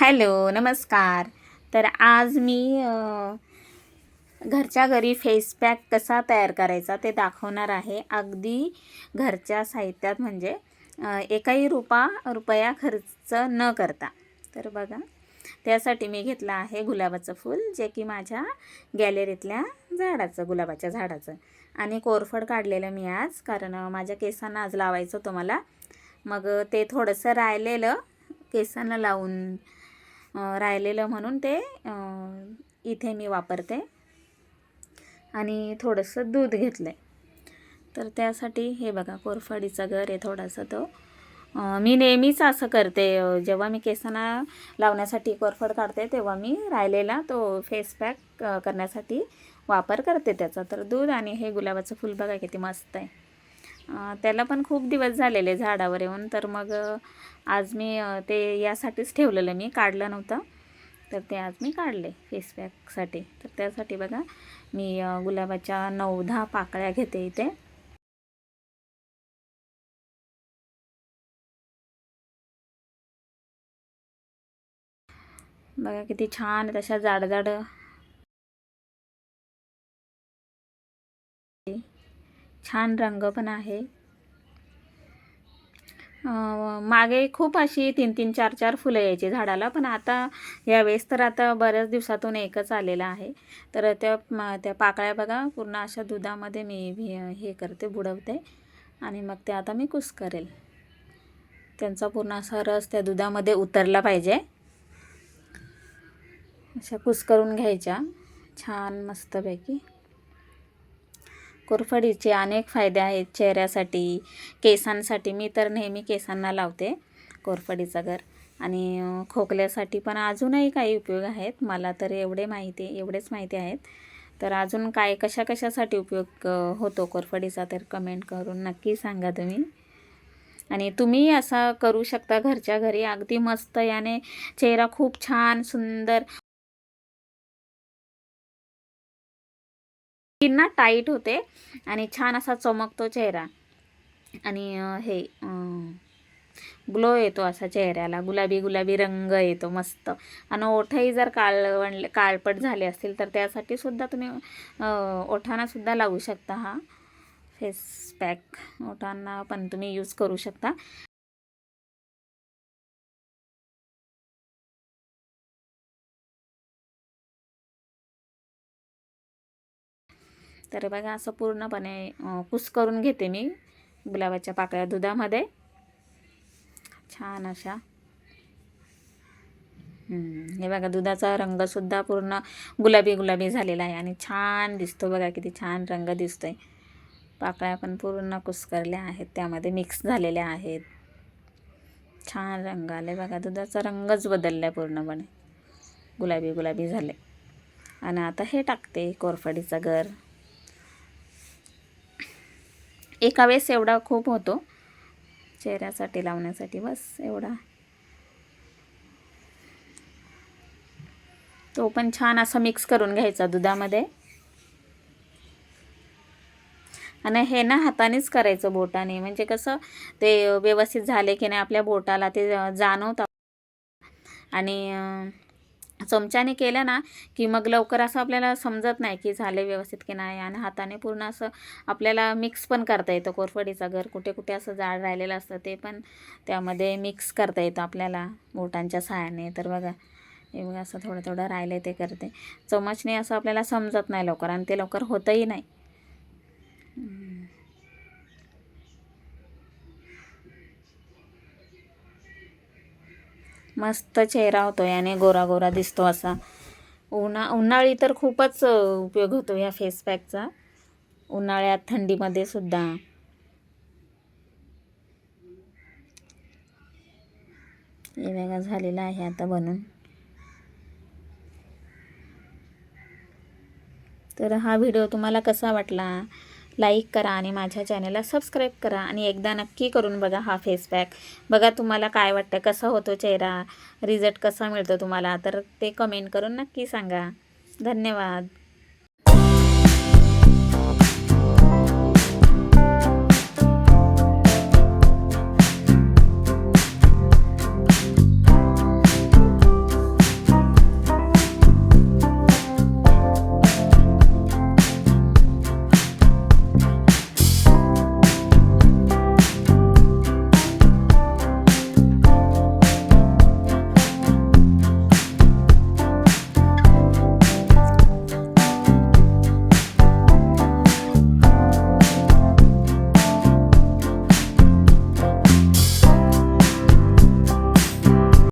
Hello नमस्कार. तर आज मी घरच्या घरी फेस पॅक कसा तयार करायचा ते दाखवणार आहे. अगदी घरच्या साहित्यात म्हणजे एकाही रुपा रुपया खर्च न करता. तर बघा त्यासाठी मी घेतलं आहे गुलाबाचं फूल जे की माझ्या गॅलरीतल्या झाडाचं गुलाबाच्या झाडाचं. आणि कोरफड काढलेलं मी आज कारण माझ्या केसांना आज लावायचं होतं मला. मग ते थोडंसं राहिलेलं केसांना लावून राहिलेलं म्हणून ते इथे मी वापरते. आणि थोडंसं दूध घेतलं आहे तर त्यासाठी हे बघा कोरफडीचा घर आहे थोडासा तो. मी नेहमीच असं करते. जेव्हा मी केसांना लावण्यासाठी कोरफड काढते तेव्हा मी राहिलेला तो फेस पॅक करण्यासाठी वापर करते त्याचा. तर दूध आणि हे गुलाबाचं फुल बघा किती मस्त आहे. त्याला पण खूप दिवस झालेले झाडावर येऊन. तर मग आज मी ते यासाठीच ठेवलेलं मी. काढलं नव्हतं. तर ते आज मी काढले फेस पॅकसाठी तर त्यासाठी बघा मी गुलाबाच्या नऊ दहा पाकळ्या घेते इथे. बघा किती छान तशा जाड जाड छान रंग पण आहे. मागे खूप अशी तीन तीन चार चार फुलं यायची झाडाला पण आता यावेळेस तर आता बऱ्याच दिवसातून एकच आलेला आहे. तर त्या त्या पाकळ्या बघा पूर्ण अशा दुधामध्ये मी हे करते बुडवते. आणि मग ते आता मी कुस करेल. त्यांचा पूर्ण असा रस त्या दुधामध्ये उतरला पाहिजे. अशा कुस करून घ्यायच्या. छान मस्तपैकी. कोरफडीचे अनेक फायदे आहेत चेहऱ्यासाठी केसांसाठी. मी तर नेहमी केसांना लावते कोरफडीचा घर. आणि खोकल्यासाठी पण अजूनही काही उपयोग आहेत. मला तर एवढे माहिती एवढेच माहिती आहेत. तर अजून काय कशा कशासाठी उपयोग होतो कोरफडीचा तर कमेंट करून नक्की सांगा तुम्ही. आणि तुम्ही असा करू शकता घरच्या घरी. अगदी मस्त याने चेहरा खूप छान सुंदर स्किन ना टाईट होते आणि छान असा चमकतो चेहरा. आणि हे ग्लो येतो असा चेहऱ्याला. गुलाबी गुलाबी रंग येतो मस्त. आणि ओठही जर काळवणले काळपट झाले असतील तर त्यासाठी सुद्धा तुम्ही ओठांना सुद्धा लावू शकता हा. Face pack. ओठांना पण तुम्ही यूज करू शकता. तर बघा असं पूर्णपणे कुस करून घेते मी गुलाबाच्या पाकळ्या दुधामध्ये. छान अशा. हे बघा दुधाचा रंगसुद्धा पूर्ण गुलाबी गुलाबी झालेला आहे आणि छान दिसतो बघा किती छान रंग दिसतोय. पाकळ्या पण पूर्ण कुस्करल्या आहेत त्यामध्ये मिक्स झालेल्या आहेत. छान रंग आले बघा दुधाचा रंगच बदलला आहे पूर्णपणे. गुलाबी गुलाबी झाले. आणि आता हे टाकते कोरफडीचा घर. एका वेळेस एवढा खूप होतो. चेहऱ्यासाठी लावण्यासाठी बस एवढा. तो पण छान असा मिक्स करून घ्यायचा दुधामध्ये. आणि हे ना हातानेच करायचं बोटाने. म्हणजे कसं ते व्यवस्थित झाले की नाही आपल्या बोटाला ते जाणवतं. आणि चमच्याने केलं ना की मग लवकर असं आपल्याला समजत नाही की झाले व्यवस्थित की नाही आणि हाताने पूर्ण असं आपल्याला मिक्स पण करता येतं. कोरफडीचा घर कुठे कुठे असं जाड राहिलेलं असतं ते पण त्यामध्ये मिक्स करता येतं आपल्याला बोटांच्या सहाय्याने. तर बघा हे बघा असं थोडं थोडं राहिलं ते करते. चमचने असं आपल्याला समजत नाही लवकर आणि ते लवकर होतंही नाही. मस्त चेहरा होतो याने गोरा गोरा दिसतो असा. उन्हा उन्हाळी तर खूपच उपयोग होतो या फेस पॅकचा उन्हाळ्यात थंडीमध्ये सुद्धा. हे झालेला आहे आता बनून. तर हा व्हिडिओ तुम्हाला कसा वाटला? लाईक करा आणि माझ्या चॅनलला सबस्क्राईब करा आणि एकदा नक्की करून बघा हा फेस पॅक बघा तुम्हाला काय वाटतं कसा होतो चेहरा रिझल्ट कसा मिळतो तुम्हाला तर ते कमेंट करून नक्की सांगा. धन्यवाद.